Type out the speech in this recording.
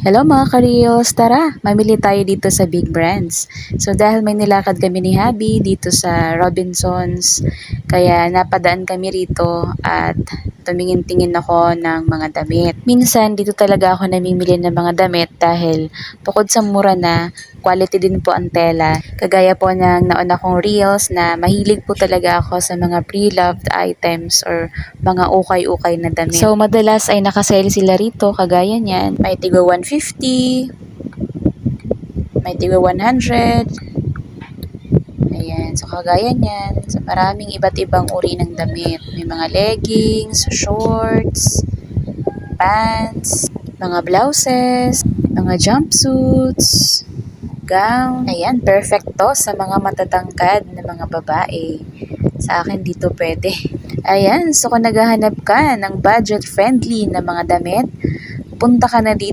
Hello mga ka-reels, tara, mamili tayo dito sa Big Brands. So dahil may nilakad kami ni Habi dito sa Robinsons, kaya napadaan kami rito at tumingin-tingin ako ng mga damit. Minsan dito talaga ako namimili ng mga damit dahil bukod sa mura na, quality din po ang tela. Kagaya po ng nauna kong reels na mahilig po talaga ako sa mga pre-loved items or mga ukay-ukay na damit. So madalas ay nakasale sila rito kagaya niyan. May tigo 150, may tigo 100, Ayan, so kagaya niyan, so maraming iba't ibang uri ng damit. May mga leggings, shorts, pants, mga blouses, mga jumpsuits, gown. Ayan, perfect to sa mga matatangkad na mga babae. Sa akin dito pwede. Ayan, so kung naghahanap ka ng budget-friendly na mga damit, punta ka na dito